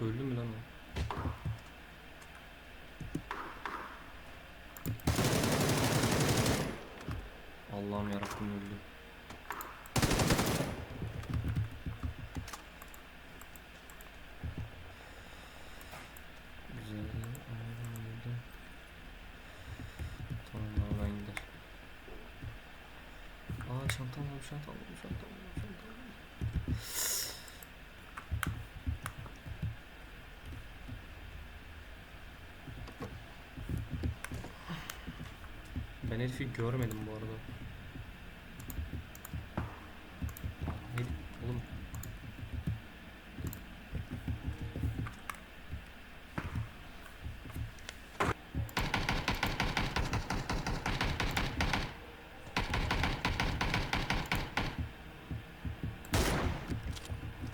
Öldü mü lan o? Allah'ım yarabbim öldü. Tamam, çantam var, çantam var, çantam. Herifi görmedim bu arada. Herif, oğlum.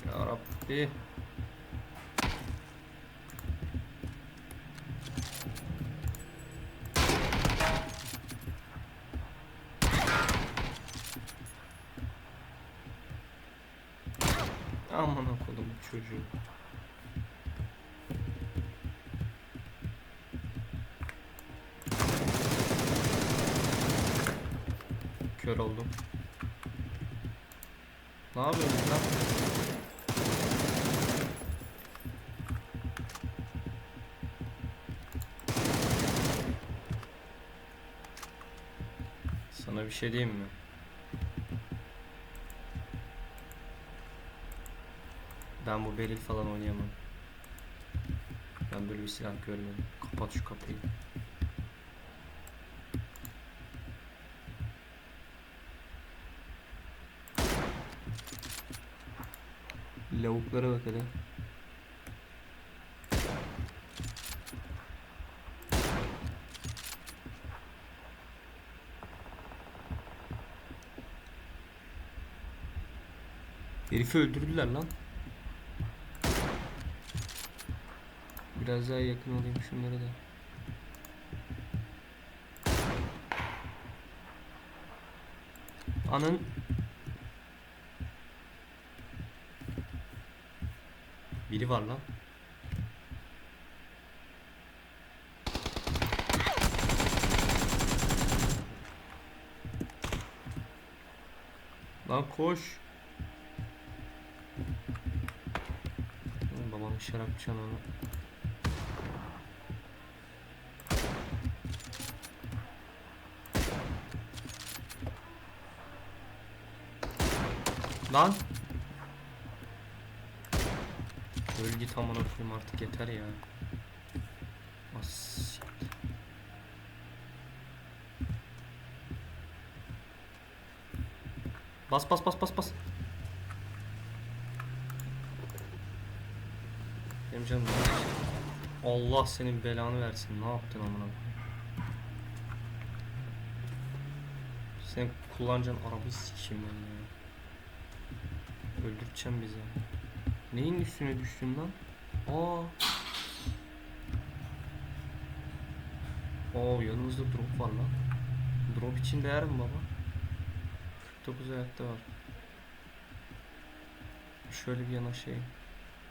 Ya Rabbi. Okudum çocuğu. Kör oldum. Ne yapıyorsun lan? Sana bir şey diyeyim mi? Ben bu beril falan oynayamam. Ben böyle bir silah görmedim. Kapat şu kapıyı. Lavuklara bak hele. Herifi öldürdüler lan. Biraz daha yakın olayım şunlara da. Anın Biri var lan. Lan koş. Babamın şarap çanağı. Lan. Öl git amına koyayım artık yeter ya. As. Bas bas bas bas bas. Benim canım? Allah senin belanı versin. Ne yaptın amına koyayım? Sen kullanacağın arabayı sikeyim ben ya. Öldürteceğim bizi. Neyin üstüne düştün lan? Aa. Oo yanımızda drop var lan. Drop için değer mi baba? 49 hayatta var. Şöyle bir yana şey.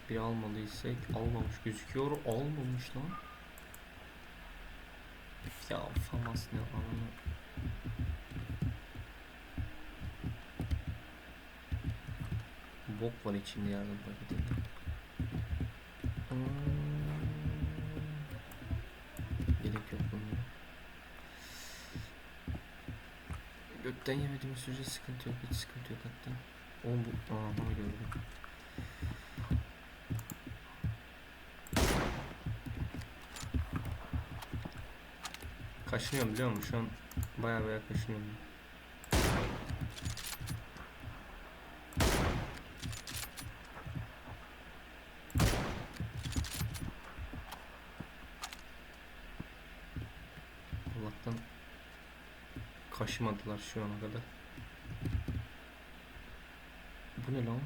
Bir almadıysak almamış gözüküyor. Almamış lan. Ya famas ne anlamı. Bok var içinde yardım paketinde. Hmm. Gerek yok bunun. Gökten yemediğim sürece sıkıntı yok. Hiç sıkıntı yok hatta. Oğlum bu... Aa bunu gördüm. Kaşınıyorum biliyor musun? Şu an baya baya kaşınıyorum. Kaşımadılar şu ana kadar. Bu ne lan?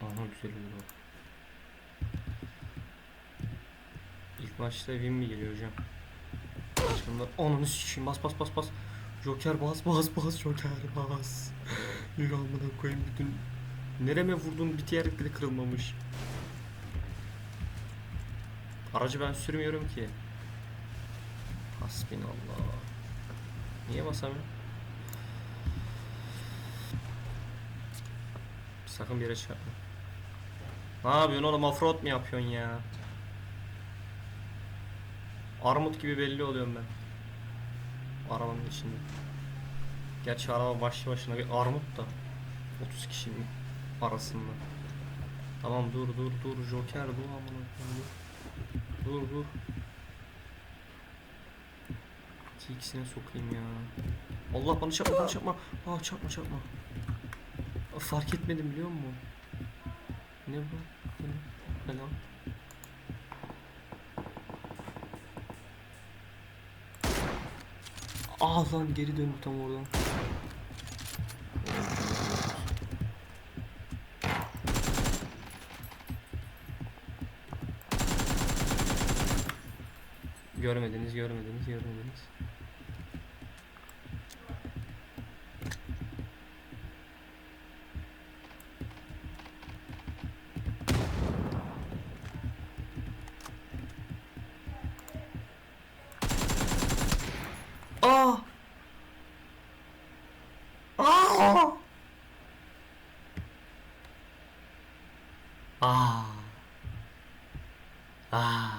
Aha güzel oldu bak. İlk maçta win mi geliyor hocam? Başkanlar ananı sikeyim bas bas bas bas. Joker bas bas bas Joker bas. Yürü amına koyayım bütün Nereme vurdun bir diğer bile kırılmamış. Aracı ben sürmüyorum ki. Hasbinallah. Niye basamıyorum? Sakın bir yere çarpma. Ne yapıyorsun oğlum offroad mu yapıyorsun ya? Armut gibi belli oluyorum ben. Arabanın içinde. Gerçi araba başlı başına bir armut da. 30 kişinin arasında. Tamam dur dur dur Joker bu amına. Dur dur. İki ikisine sokayım ya. Allah bana çarpma bana çarpma. Aa çarpma çarpma. Fark etmedim biliyor musun? Ne bu? Ne Ne lan? Aa lan geri döndü tam oradan. Görmediniz, görmediniz, görmediniz. Aa! Aa! Aa! Aa!